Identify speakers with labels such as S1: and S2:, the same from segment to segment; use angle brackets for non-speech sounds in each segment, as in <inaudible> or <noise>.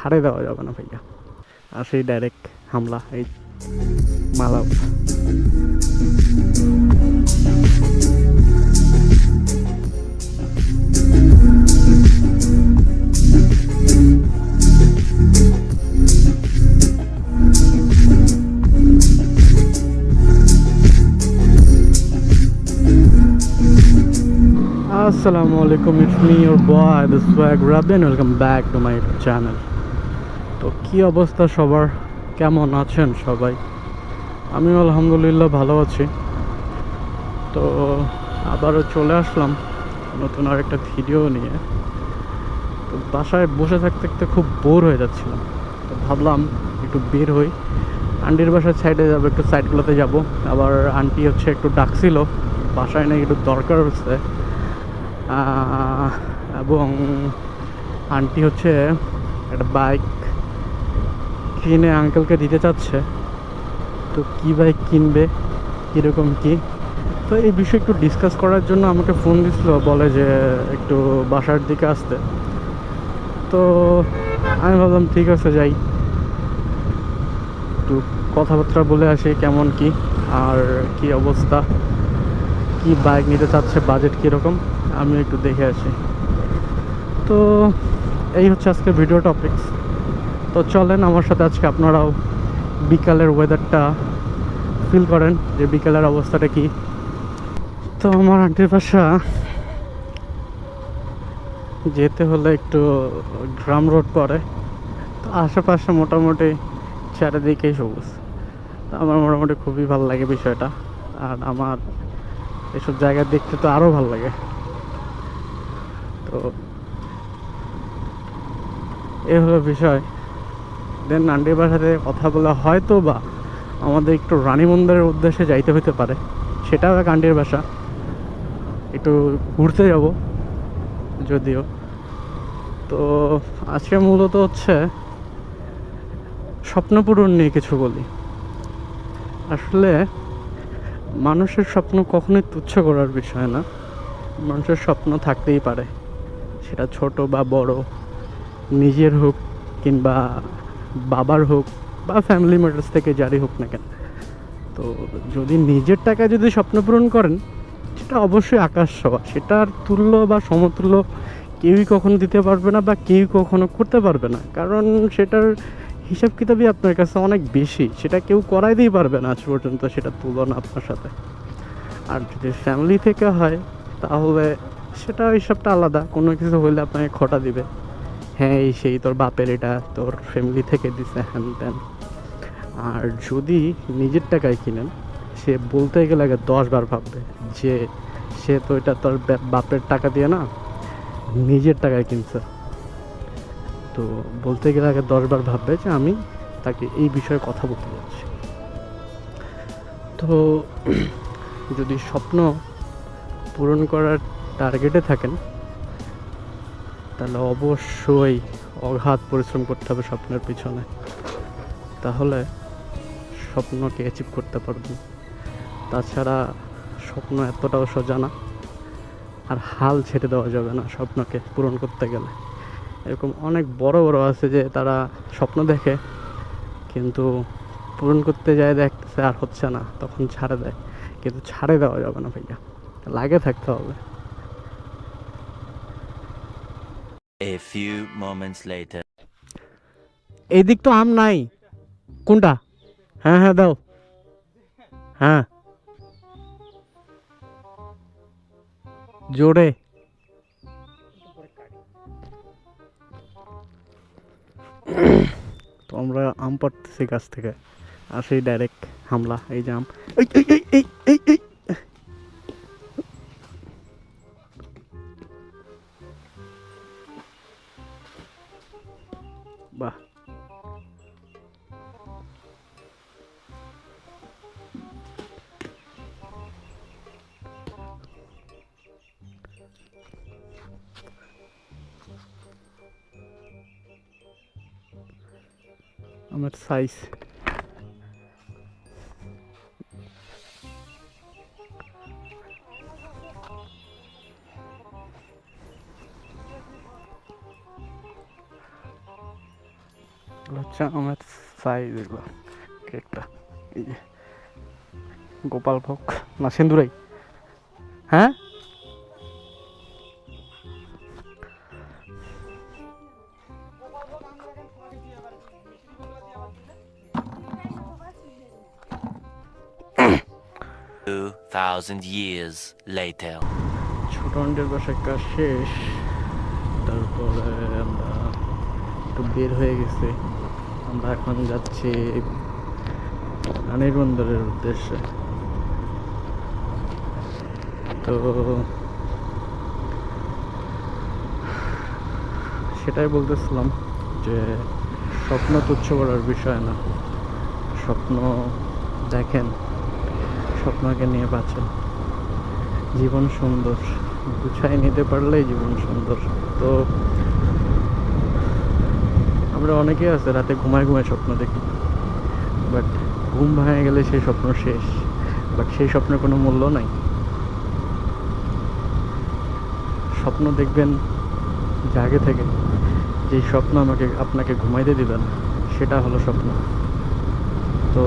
S1: ছাড়ে দেওয়া যাবে না ভাইয়া। আর সেই ডাইরেক্ট হামলা, এই মালা আসসালামু আলাইকুম it's me your boy this ওয়াগ রাবেন welcome back to my channel তো কি অবস্থা সবার? কেমন আছেন সবাই? আমি আলহামদুলিল্লাহ ভালো আছি। তো আবারও চলে আসলাম নতুন আর একটা ভিডিও নিয়ে। তো বাসায় বসে থাকতে থাকতে খুব বোর হয়ে যাচ্ছিলাম। তো ভাবলাম একটু বের হই। আন্টির বাসার সাইডে যাব, একটু সাইডগুলোতে যাব। আবার আন্টি হচ্ছে একটু ডাকছিল। বাসায় নাকি একটু দরকার হচ্ছে। এবং আন্টি হচ্ছে একটা বাইক কিনে আঙ্কেলকে দিতে চাচ্ছে, তো কী বাইক কিনবে, কীরকম কী? তো এই বিষয়ে একটু ডিসকাস করার জন্য আমাকে ফোন দিছিল, বলে যে একটু বাসার দিকে আসতে। তো আমি ভাবলাম, ঠিক আছে, যাই। একটু কথাবার্তা বলে আসি, কেমন কি, আর কি অবস্থা, কি বাইক নিতে চাচ্ছে বাজেট কীরকম আমি একটু দেখে আসি। তো এই হচ্ছে আজকে ভিডিও টপিকস তো চলেন আমার সাথে আজকে আপনারাও বিকালের ওয়েদারটা ফিল করেন যে বিকালের অবস্থাটা কি। তো আমার আন্টির বাসা, যেতে হলে একটু গ্রাম রোড পড়ে তো আশেপাশে মোটামুটি চারিদিকেই সবুজ। তো আমার মোটামুটি খুবই ভালো লাগে বিষয়টা। আর আমার এসব জায়গা দেখতে তো আরও ভালো লাগে। তো এ হলো বিষয়। দেন আন্টির বাসাতে কথা বলা হয়তো বা আমাদের একটু রানী মন্দিরের উদ্দেশ্যে যাইতে হতে পারে। সেটাও এক আন্টির বাসা। একটু ঘুরতে যাব, যদিও। তো আজকে মূলত হচ্ছে স্বপ্ন পূরণ নিয়ে কিছু বলি। আসলে মানুষের স্বপ্ন কখনোই তুচ্ছ করার বিষয় না। মানুষের স্বপ্ন থাকতেই পারে। সেটা ছোট বা বড়, নিজের হোক কিংবা বাবার হোক বা ফ্যামিলি মেম্বার্স থেকে যারই হোক না কেন। তো যদি নিজের টাকায় যদি স্বপ্ন পূরণ করেন, সেটা অবশ্যই আকাশ ছোঁয়া। সেটার তুল্য বা সমতুল্য কেউই কখনো দিতে পারবে না বা কেউ কখনো করতে পারবে না। কারণ সেটার হিসাব কিতাবই আপনার কাছে অনেক বেশি। সেটা কেউ করাইতেই পারবে না আজ পর্যন্ত সেটা তুলনা আপনার সাথে। আর যদি ফ্যামিলি থেকে হয়, তাহলে সেটা হিসাবটা আলাদা। কোনো কিছু হলে আপনাকে খটা দিবে। হ্যাঁ এই সেই তোর বাপের এটা তোর ফ্যামিলি থেকে দিছে হ্যান ত্যান আর যদি নিজের টাকায় কিনেন, সে বলতে গেলে আগে দশ বার ভাববে যে সে তো এটা তোর বাপের টাকা দিয়ে না, নিজের টাকায় কিনছে। তো বলতে গেলে আগে দশবার ভাববে যে আমি তাকে এই বিষয়ে কথা বলতে যাচ্ছি। তো <clears throat> যদি স্বপ্ন পূরণ করার টার্গেটে থাকেন তাহলে অবশ্যই অগাধ পরিশ্রম করতে হবে স্বপ্নের পিছনে। তাহলে স্বপ্নকে অ্যাচিভ করতে পারবেন তাছাড়া স্বপ্ন এতটাও সোজা না, আর হাল ছেড়ে দেওয়া যাবে না স্বপ্নকে পূরণ করতে গেলে। এরকম অনেক বড় বড় আছে যে তারা স্বপ্ন দেখে, কিন্তু পূরণ করতে যায় দেখতেছে আর হচ্ছে না, তখন ছাড়ে দেয়। কিন্তু ছাড়ে দেওয়া যাবে না ভাইয়া, লাগে থাকতে হবে।
S2: A few moments later.
S1: এই দিক তো আম নাই। কোনটা? হ্যাঁ হ্যাঁ দাও। হ্যাঁ। জোরে। তো আমরা আম পাড়তেছি গাছ থেকে। আর সেই ডাইরেক্ট হামলা, এই যে আম। এই এই এই এই। বাহ আমার সাইজ এগুলো হচ্ছে আমার সাইজ এগুলো কেকটা এই যে গোপাল ভোগ না সিন্দুরাই। হ্যাঁ?
S2: thousand years later.
S1: ছোট আন্টির বাসায় কাজ শেষ তারপরে আমরা একটু বের হয়ে গেছি। আমরা এখন যাচ্ছি রানীর বন্দরের উদ্দেশ্যে। তো সেটাই বলতেছিলাম যে স্বপ্ন তুচ্ছ করার বিষয় না। স্বপ্ন দেখেন, স্বপ্নকে নিয়ে বাঁচেন। জীবন সুন্দর গুছাই নিতে পারলেই জীবন সুন্দর। তো আমরা অনেকেই আছে, রাতে ঘুমায় ঘুমায় স্বপ্ন দেখি। বাট ঘুম ভেঙে গেলে সেই স্বপ্ন শেষ। বাট সেই স্বপ্নের কোনো মূল্য নাই। স্বপ্ন দেখবেন জাগে থেকে যেই স্বপ্ন আমাকে, আপনাকে ঘুমাইতে দিবেন সেটা হলো স্বপ্ন। তো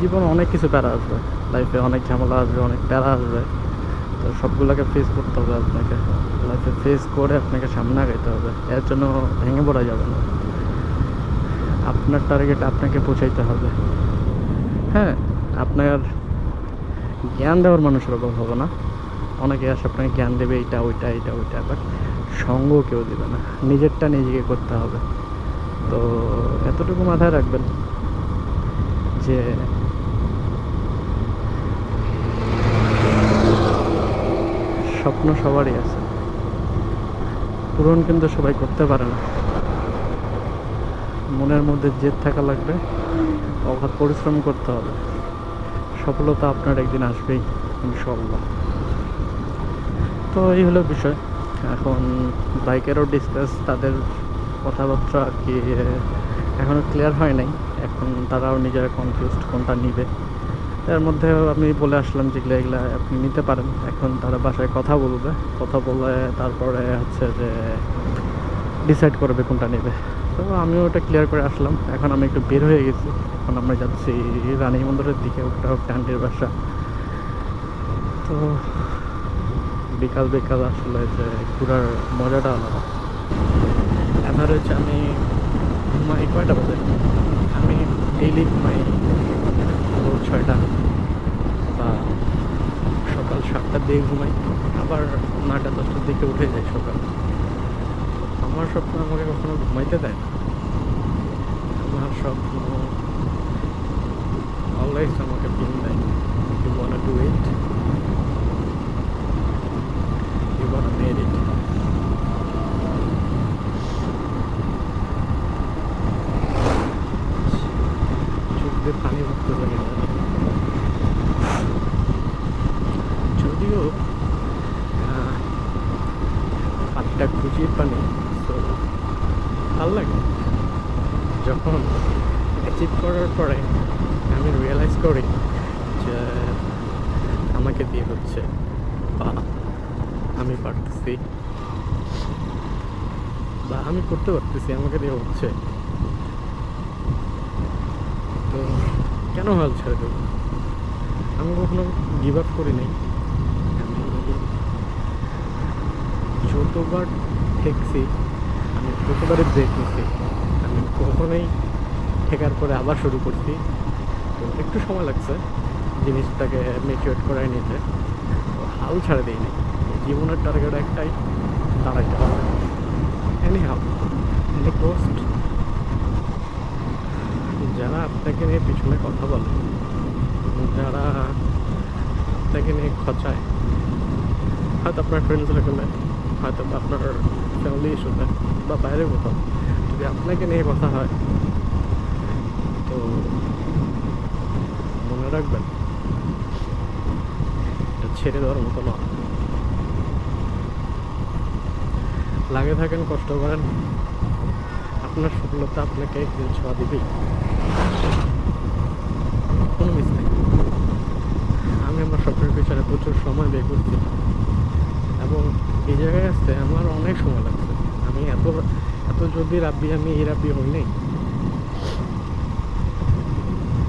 S1: জীবনে অনেক কিছু প্যারা আসবে। লাইফে অনেক ঝামেলা আসবে, অনেক প্যারা আসবে। তো সবগুলোকে ফেস করতে হবে আপনাকে। লাইফে ফেস করে আপনাকে সামনে আগাইতে হবে। এর জন্য ভেঙে পড়া যাবে না। আপনার টার্গেট আপনাকে পৌঁছাইতে হবে। হ্যাঁ আপনার জ্ঞান দেওয়ার মানুষের অভাব হবে না। অনেকে আসে আপনাকে জ্ঞান দেবে এইটা, ওইটা এইটা, ওইটা বাট সঙ্গ কেউ দেবে না। নিজেরটা নিজেকে করতে হবে। তো এতটুকু মাথায় রাখবেন যে স্বপ্ন সবারই আছে। পূরণ কিন্তু সবাই করতে পারে না। মনের মধ্যে জেদ থাকা লাগবে অগাধ পরিশ্রম করতে হবে। সফলতা আপনার একদিন আসবেই ইনশাল্লাহ তো এই হলো বিষয়। এখন বাইকেরও ডিসকাস তাদের কথাবার্তা কি এখনও ক্লিয়ার হয় নাই। এখন তারাও নিজেরা কনফিউজড কোনটা নিবে। এর মধ্যে আমি বলে আসলাম যেগুলো এগুলো আপনি নিতে পারেন। এখন তারা বাসায় কথা বলবে। কথা বলে তারপরে হচ্ছে যে ডিসাইড করবে কোনটা নেবে। তো আমিও ওটা ক্লিয়ার করে আসলাম। এখন আমি একটু বের হয়ে গেছি। এখন আমরা যাচ্ছি রানী মন্দিরের দিকে, ওটা হচ্ছে আন্টির বাসা। তো বিকাল বিকাল আসলে যে ঘোরার মজাটা আলাদা। অ্যাভারেজ আমি ঘুমাই কয়টা বাজে? আমি ডেইলি ঘুমাই ছয়টা। বা সকাল সাতটার দিকে ঘুমাই, আবার নয়টা, দশটার দিকে উঠে যাই সকাল। আমার স্বপ্ন আমাকে কখনো ঘুমাইতে দেয় না। আমার স্বপ্ন অলওয়েজ আমাকে ফিল দেয়। You want to eat you want made it চোখ দিয়ে পানি উঠতে লাগে যদিও আহ, পানিটা পানি, তো ভালো লাগে। যখন অ্যাচিভ করার পরে আমি রিয়েলাইজ করি যে আমাকে দিয়ে হচ্ছে, বা আমি পারতেছি, বা আমি করতে পারতেছি, আমাকে দিয়ে হচ্ছে। তো কেন হাল ছেড়ে দেবো? আমি কখনো গিভ আপ করি নাই। আমি যতবার ঠেকছি, আমি ততবারই ব্রেক নিছি আমি কখনোই ঠেকার পরে আবার শুরু করছি। তো একটু সময় লাগছে জিনিসটাকে মেচুয়ার করাই নিতে। তো হাল ছাড়ে দিই নাই জীবনের টার্গেট একটাই দাঁড়াইতে হবে। এনি হাউ পোস্ট যারা আপনাকে নিয়ে পিছনে কথা বলে, যারা আপনাকে নিয়ে খচায়, হয়তো আপনার ফ্রেন্ড সার্কেলে হয়তো বা আপনার ফ্যামিলি ইস্যুতে বা বাইরে কোথাও। যদি আপনাকে নিয়ে কথা হয়, তো মনে রাখবেন, এটা ছেড়ে দেওয়ার মতো নয় লাগে থাকেন, কষ্ট করেন। আপনার সফলতা আপনাকে একদিন ছোঁয়া দিবেই। কোনো মিস্টেক আমি আমার স্বপ্নের পিছনে প্রচুর সময় ব্যয় করছি। এবং এই জায়গায় আসতে আমার অনেক সময় যদি রাব্বি আমি এই রাব্বি হই নাই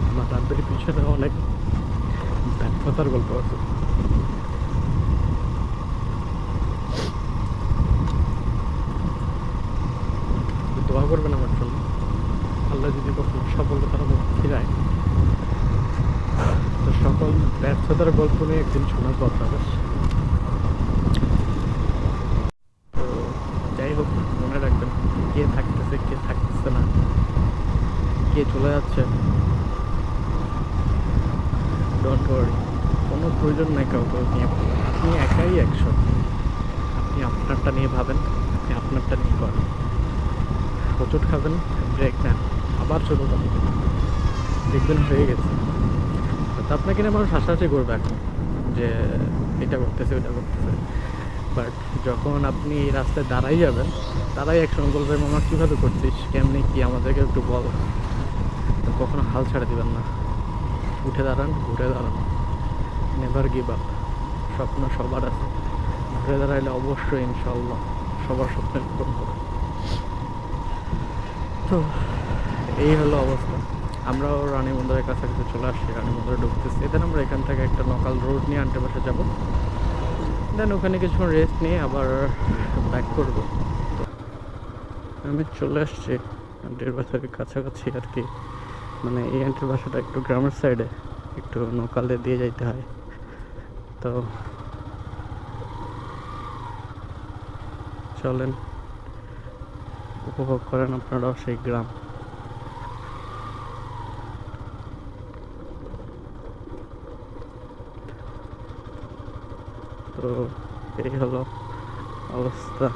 S1: আমার রাব্বির পিছনে অনেক ব্যর্থতার গল্প আছে দোয়া করবেন আমার জন্য আল্লাহ যদি কখনো সফলতার মুখ ফিরায় তো সকল ব্যর্থতার গল্প নিয়ে একদিন শোনার কথা হবে তো যাই হোক মনে রাখবেন কে থাকতেছে কে থাকতেছে না কে চলে যাচ্ছে। ডোন্ট ওয়ারি কোনো প্রয়োজন নাই কাউকে নিয়ে আপনি একাই একশো আপনি আপনারটা নিয়ে ভাবেন, আপনি আপনারটা নিয়ে করেন। হোঁচট খাবেন ব্রেক নেন, আবার চলে যাবেন দেখবেন হয়ে গেছে। আপনাকে নিয়ে মানুষ হাসাহাসি করবে এখন, যে এটা করতেছে, ওটা করতেছে। বাট যখন আপনি রাস্তায় দাঁড়াই যাবেন, তারাই একসঙ্গে বলবে, মামা, কীভাবে করছিস? কেমনি কি? আমাদেরকে একটু বল। কখনো হাল ছেড়ে দিবেন না। উঠে দাঁড়ান, ঘুরে দাঁড়ান। নেভার গিভ আপ স্বপ্ন সবার আছে। ঘুরে দাঁড়াইলে অবশ্যই ইনশাল্লাহ সবার স্বপ্নের পূরণ হবে। তো, এই হলো অবস্থা। আমরাও রানী মন্দিরের কাছাকাছি চলে আসছি, রানী মন্দিরে ঢুকতেছি। দেন আমরা এখান থেকে একটা লোকাল রোড নিয়ে আন্টে বাসা যাব। দেন ওখানে কিছুক্ষণ রেস্ট নিয়ে আবার ব্যাক করব। আমি চলে আসছি। বাসার কাছাকাছি আর কি। মানে এই আন্টির বাসাটা একটু গ্রামের সাইডে একটু নৌকালে দিয়ে যাইতে হয়। তো চলেন, উপভোগ করেন আপনারাও সেই গ্রাম। তো এই হলো অবস্থা।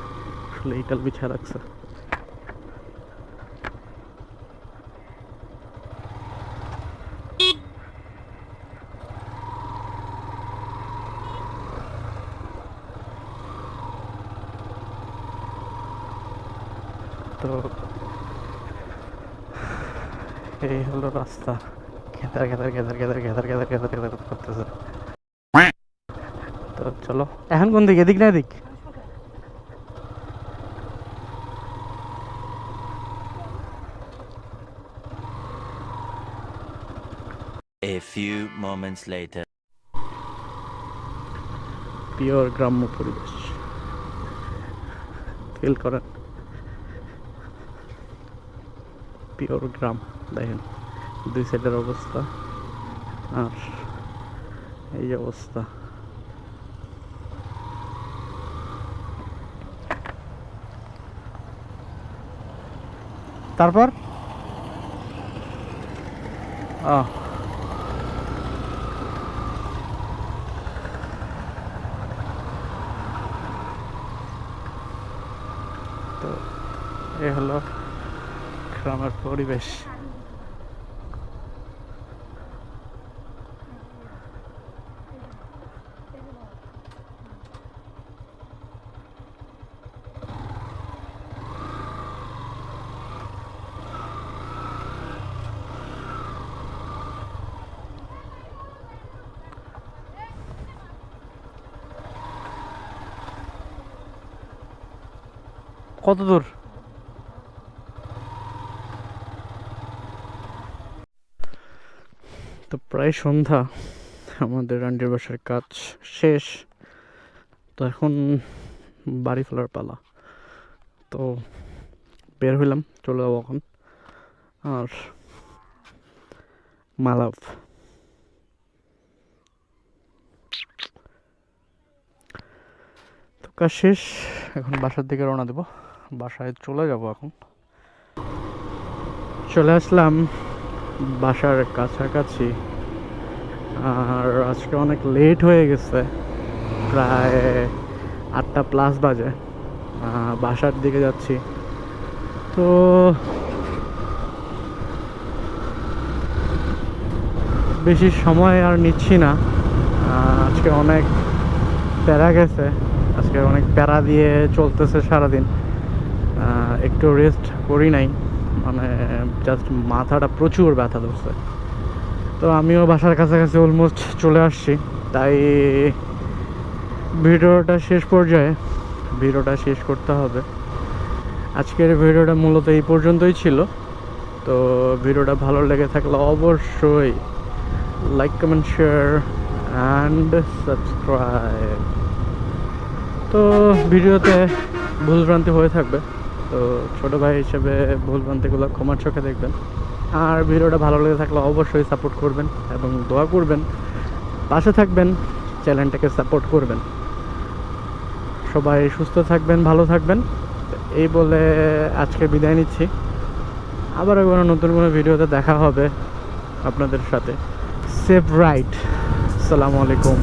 S1: আসলে ইটাল বিছা রাখছে তো হলো রাস্তা। খেতার খেতার খেতার খেতার খেতার খেতার খেতার খেতার করতেছে। তো চলো এখন কোন দিক? এদিক না এদিক?
S2: A few moments later.
S1: Pure গ্রাম্য পরিবেশ। ফিল করেন? পিওর গ্রাম দেখেন। দুই সাইডের অবস্থা। আর এই অবস্থা। তারপর? তো এ হলো গ্রামের পরিবেশ। কত দূর? তো প্রায় সন্ধ্যা, আমাদের আন্টির বাসার কাজ শেষ। তো এখন বাড়ি ফেলার পালা। তো বের হইলাম, চলে যাব এখন। আর মালাভ। তো কাজ শেষ, এখন বাসার দিকে রওনা দেবো। বাসায় চলে যাব এখন। চলে আসলাম বাসার কাছাকাছি। আর আজকে অনেক লেট হয়ে গেছে, প্রায় আটটা প্লাস বাজে। বাসার দিকে যাচ্ছি। তো বেশি সময় আর নিচ্ছি না। আজকে অনেক প্যারা গেছে, আজকে অনেক প্যারা দিয়ে চলতেছে সারাদিন। একটু রেস্ট করি নাই। মানে জাস্ট মাথাটা প্রচুর ব্যথা ধরছে। তো আমিও বাসার কাছাকাছি অলমোস্ট চলে আসছি। তাই ভিডিওটা শেষ পর্যায়ে, ভিডিওটা শেষ করতে হবে। আজকের ভিডিওটা মূলত এই পর্যন্তই ছিল। তো ভিডিওটা ভালো লেগে থাকলে অবশ্যই like comment share and subscribe তো ভিডিওতে ভুলভ্রান্তি হয়ে থাকবে। তো ছোট ভাই হিসেবে ভুলভ্রান্তিগুলো ক্ষমার চোখে দেখবেন। আর ভিডিওটা ভালো লেগে থাকলে অবশ্যই সাপোর্ট করবেন এবং দোয়া করবেন। পাশে থাকবেন, চ্যানেলটাকে সাপোর্ট করবেন। সবাই সুস্থ থাকবেন, ভালো থাকবেন। এই বলে আজকে বিদায় নিচ্ছি। আবার কোনো নতুন কোনো ভিডিওতে দেখা হবে আপনাদের সাথে। সেভ রাইট আসসালামু আলাইকুম